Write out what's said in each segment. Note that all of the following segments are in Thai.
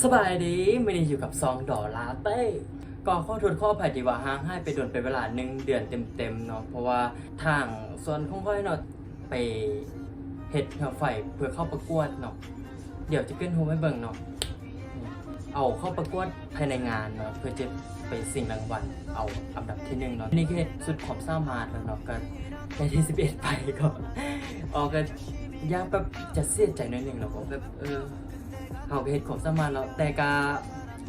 สบายดีไม่ได้อยู่กับซองดอลาเต้ก็ข้อโทษข้อภัยที่ว่าห่างหายไปโดนไปเวลาหนึ่งเดือนเต็มๆเนาะเพราะว่าทางส่วนของค่อยเนาะไปเฮ็ดหัวไฟเพื่อเข้าประกวดเนาะเดี๋ยวจะขึ้นโฮมให้เบิ่งเนาะเอาเข้าประกวดภายในงานเนาะเพื่อจะไปสิ่งรางวัลเอาอันดับที่หนึ่งเนาะนี่ก็เฮ็ดสุดขอบสามารถแล้วเนาะก็ในที่สิบเอ็ดไปก็ออกก็ยากแบบจะเสียใจนิดนึงเนาะเพราะแบบเออ เขาก็เฮ็ดของสมานแล้วแต่ก็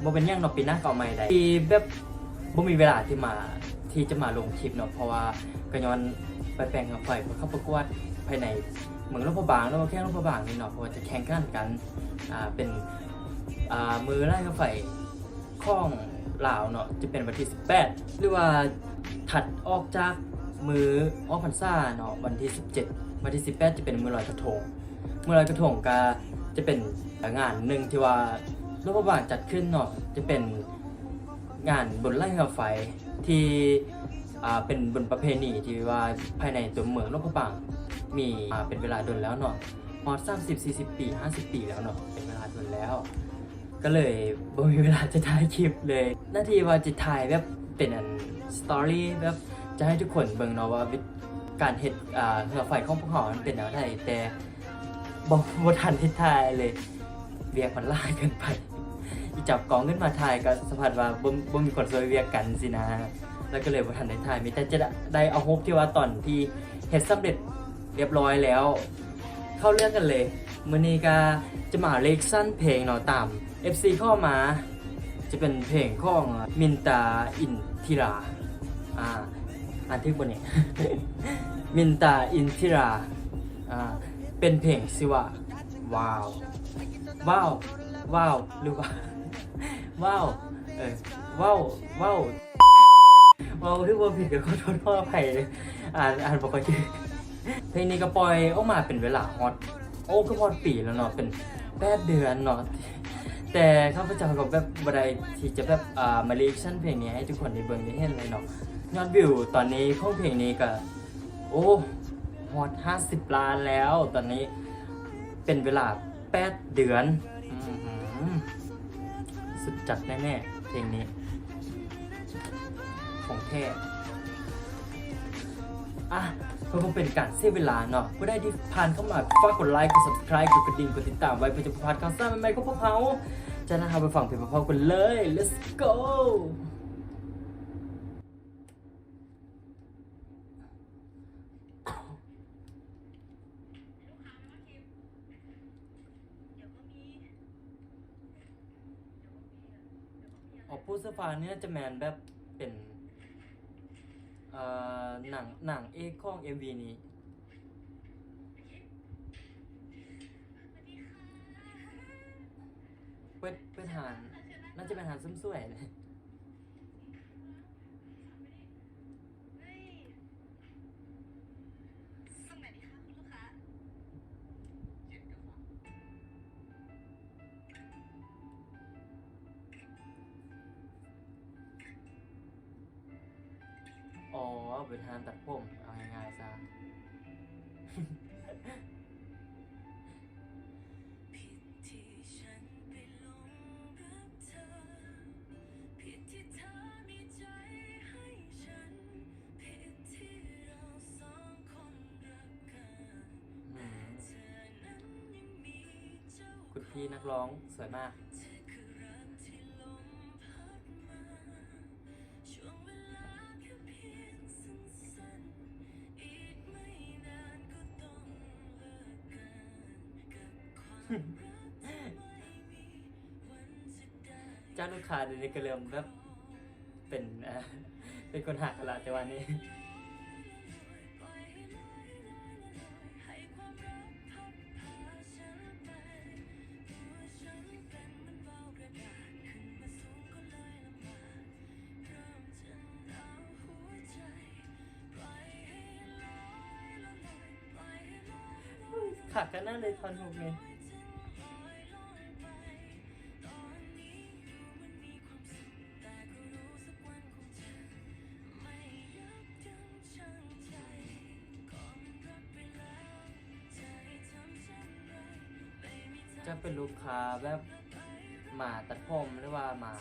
บ่เป็นหยังเนาะปีหน้าก็เอาใหม่ได้ที่แบบบ่มีเวลาที่มาที่จะมาลงคลิปเนาะเพราะว่าก็ย้อนไปแปลงกับไฟเพื่อเข้าประกวดภายในเมืองลำพะบางแล้วก็แค่ลำพะบางนี่เนาะเพราะว่าจะแข่งขันกันอ่าเป็นอ่ามือไล่กับไฟข้องลาวเนาะจะเป็นวันที่ 18 หรือว่าถัดออกจากมือออกพรรษาเนาะวันที่ 17 วันที่ 18 จะเป็นมือลอยกระทงมือลอยกระทงก็ จะเป็นงานหนึ่งที่ว่ารัฐบาลจัดขึ้นเนาะจะเป็นงานบนไร่เรือไฟที่เป็นบนประเพณีที่ว่าภายในตัวเมืองรัฐบาลมีเป็นเวลาดนแล้วเนาะพอสามสิบสี่สิบปีห้าสิบปีแล้วเนาะเป็นเวลาดนแล้ว ก็เลยบ่มีเวลาจะถ่ายคลิปเลย หน้าที่ว่าจะถ่ายแบบเป็นอันสตอรี่แบบจะให้ทุกคนเบิ่งเนาะว่าการเฮ็ดอ่าเรือไฟของพวกเขาเป็นแนวไหนแต่ บอกบ่ทันที่ทายเลย เวียกมันล่าเกินไปอีจับกองขึ้นมาทายก็สะพัดว่าบ่บ่มีคนซวยเวียกกันสินะ แล้วก็เลยบ่ทันได้ทายมีแต่จะได้เอาฮบที่ว่าตอนที่เฮ็ดสำเร็จเรียบร้อยแล้ว เข้าเรื่องกันเลยมื้อนี้ก็จะมาเลกสั้นเพลงเนาะตาม FC เข้ามา จะเป็นเพลงของมินตาอินทิราอ่าอ่านที่บนนี้มินตาอินทิราอ่า เป็นเพลงสิว่าว้าวว้าวว้าวหรือว่าว้าวเออว้าวว้าวว้าวที่ว่าผิดกับขอโทษขออภัยเลยอ่านอ่านบอกว่าเพลงนี้ก็ปล่อยออกมาเป็นเวลาฮอตโอ้ก็ฮอตปีแล้วเนาะเป็นแปดเดือนเนาะแต่ข้าพเจ้าก็แบบบัไดที่จะแบบอ่ามาเรียกชั่นเพลงนี้ให้ทุกคนได้เบิ่งได้เห็นเลยเนาะยอดวิวตอนนี้ของเพลงนี้ก็โอ้ ฮอต50 ล้านแล้ว ตอนนี้เป็นเวลา 8 เดือนอื้อหือสุดจัดแน่ๆ เพลงนี้ ของแท้อะเพื่อเป็นการเสียเวลาเนาะก็ได้ที่ผ่านเข้ามาฝากกดไลค์กด subscribe กดกระดิ่งกดติดตามไว้เพื่อจะพลาดข่าวสารใหม่ๆของพวกเขาจะนะครับไปฟังเพลงพร้อๆกันเลย let's go ออก ผู้เสื้อฟ้านี่น่าจะแมนแบบเป็นเอ่อหนังหนังเอกของ MV นี้เป็นเป็นหานน่าจะเป็นหานซุ้มสวยเลย เป็นหานตัดผมเอาง่ายๆซะผิดที่ฉันไปหลงรักเธอ ผิดที่เธอมีใจให้ฉัน ผิดที่เราสองคนรักกันอืมเธอนั้นยังมีเจ้าคุณพี่นักร้องสวยมาก เจ้าลูกค้าเดี๋ยวนี้ก็เริ่มแบบเป็นเอ่อเป็นคนหักกันละแต่วันนี้ปล่อยให้ลอยลอยลอยให้ความรักพัดพาฉันไปตัวฉันเป็นเหมันเบากระดาษขึ้นมาสูกเลย นไรไม่มีทาเป็นลูกค้าแบบมาตัดผมหรือว่ามา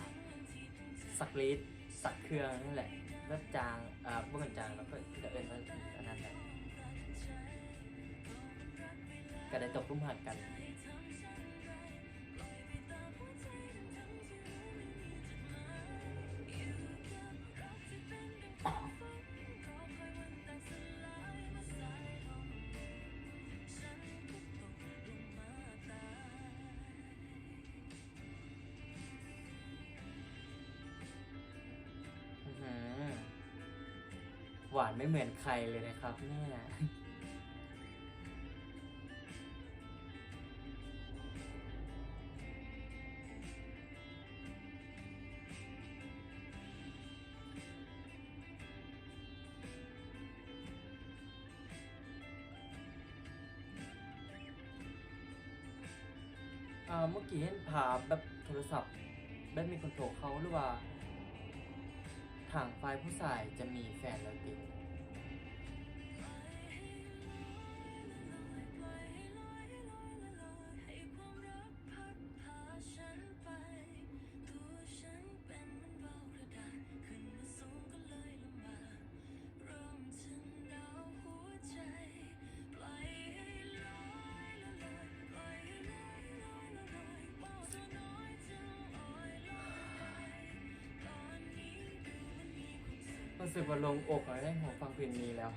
สักลีดสักเครื่องนี่แหละแบบจางอ่าบ่กันจางแล้วก็จะเป็นอันนั้นแหละก็ได้ตกลุ่มหักกัน หวานไม่เหมือนใครเลยนะครับเนี่ยอ่าเมื่อกี้เห็นภาแบบโทรศัพท์แบบมีคนโทรเขาหรือว่า ทางฝ่ายผู้ชายจะมีแฟนแล้วจริ รู้สึกว่าลงอกอะได้หัวฟังเพลงนี้แล้ว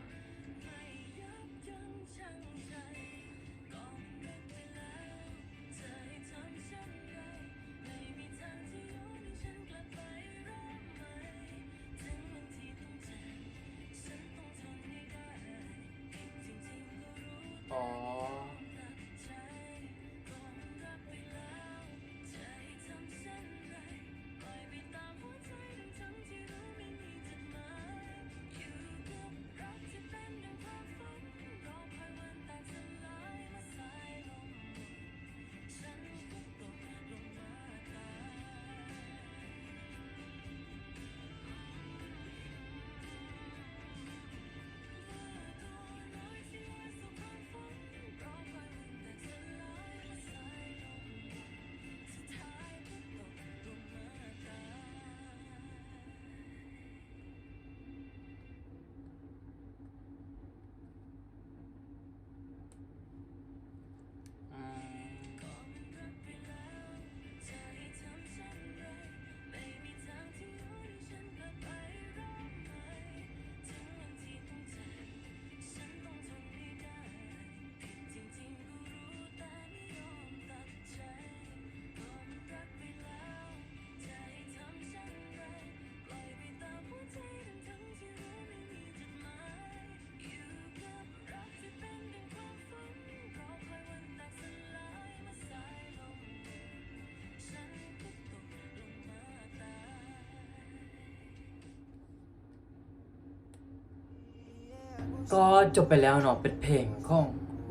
ก็จบไปแล้วเนาะเป็นเพลงของ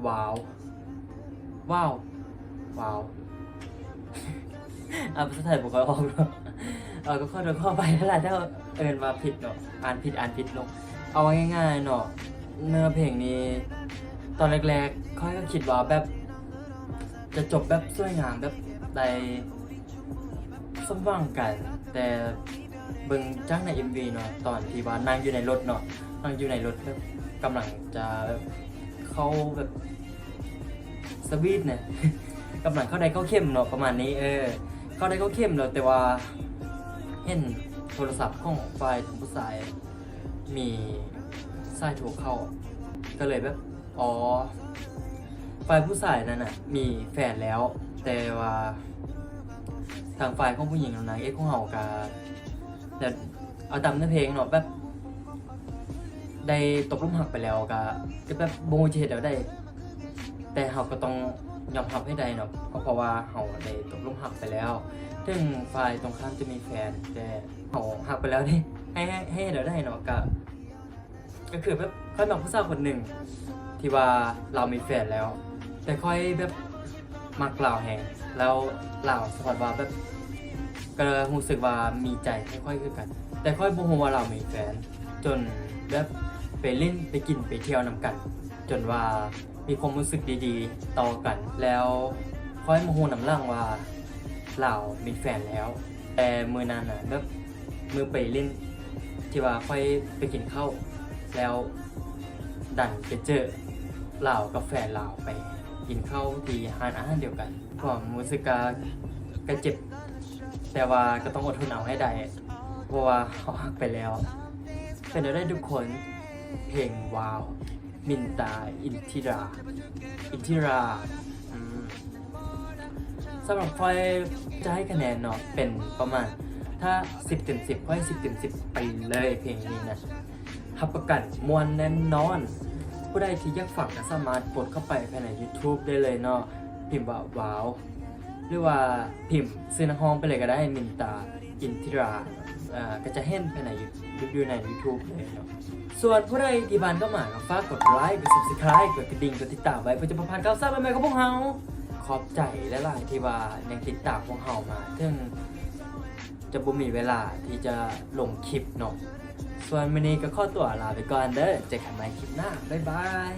ว้าวว้าวว้าวอ่าภาษาไทยผมก็ออกเนาะเออก็ข้อโดยข้อไปนั่นแหละถ้าเอินมาผิดเนาะอ่านผิดอ่านผิดเนาะเอาง่ายๆเนาะเนื้อเพลงนี้ ตอนแรกๆค่อยก็คิดว่าแบบ จะจบแบบสวยงามแบบใดสมหวังกัน แต่เบิ่งจ้างใน MV เนาะตอนที่ว่านั่งอยู่ในรถเนาะนั่งอยู่ในรถแบบ กำลังจะแบบเข้าแบบสวีทเนี่ยกำลังเข้าได้เข้าเข้มเนาะประมาณนี้เออ เข้าได้เข้าเข้มเนาแต่ว่าเห็นโทรศัพท์ของฝ่ายของผู้ชาย มีสายโทรเข้า ก็เลยแบบอ๋อฝ่ายผู้ชายนั้นน่ะมีแฟนแล้ว แต่ว่าทางฝ่ายของผู้หญิงนางเอ็กของเฮากาแต่เอาตามเนื้อเพลงเนาะแบบ ได้ตกลุมหักไปแล้วก็ก็แบบโบงจะเห็นแล้วได้แต่เฮาก็ต้องยอมรับให้ได้เนาะก็เพราะว่าเฮาได้ตกลุมหักไปแล้ว ถึงฝ่ายตรงข้ามจะมีแฟน แต่เฮาหักไปแล้วนี่ให้ให้ให้เดี๋ยวได้เนาะก็ก็คือแบบค่อยบอกผู้สาวคนหนึ่งที่ว่าเรามีแฟนแล้ว แต่ค่อยแบบมักเราแหงแล้วเราสปอร์ตว่าแบบก็รู้สึกว่ามีใจให้ค่อยคือกัน แต่ค่อยบ่ฮู้ว่าเรามีแฟน จนแบบ ไปเล่นไปกินไปเที่ยวนำกัน จนว่ามีความรู้สึกดีๆ ต่อกัน แล้วค่อยมาฮู้นำหลังว่าเรามีแฟนแล้ว แต่มือนั้นน่ะแบบมือไปเล่น ที่ว่าค่อยไปกินข้าวแล้วดันไปเจอเหล่ากับแฟนเหล่าไปกินข้าวที่ร้านอาหารเดียวกันความรู้สึกก็ก็เจ็บ แต่ว่าก็ต้องอดทนเอาให้ได้เพราะว่าเขาหักไปแล้ว เป็นได้ทุกคน เพลงวาว มินตา อินทิรา อินทิราสำหรับฟอยจะให้คะแนนเนาะเป็นประมาณ ถ้า 10เต็ม10ฟอย10เต็ม10 ไปเลยเพลงนี้นะทับประกันมวนแน่นนอน ผู้ใดที่อยากฟังก็สามารถกดเข้าไปภายใน YouTube ได้เลยเนาะพิมพ์ว่าว้าว หรือว่าพิมพ์ซื้อน้ำหอมไปเลยก็ได้มินตา อินทิราอ่าก็จะเห็นภายในยูใน YouTube เลยเนาะส่วนผู้ใดที่บ้านก็มาก็ฝากกดไลค์กด subscribe กดกระดิ่งกดติดตามไว้เพื่อจะประพันธ์ข่าวสารใหม่ๆของพวกเราขอบใจและหลายที่ว่ายังติดตามพวกเรามาถึงจะบ่มีเวลาที่จะลงคลิปเนาะส่วนวันนี้ก็ขอตัวลาไปก่อนเด้อเจอกันใหม่คลิปหน้าบ๊ายบาย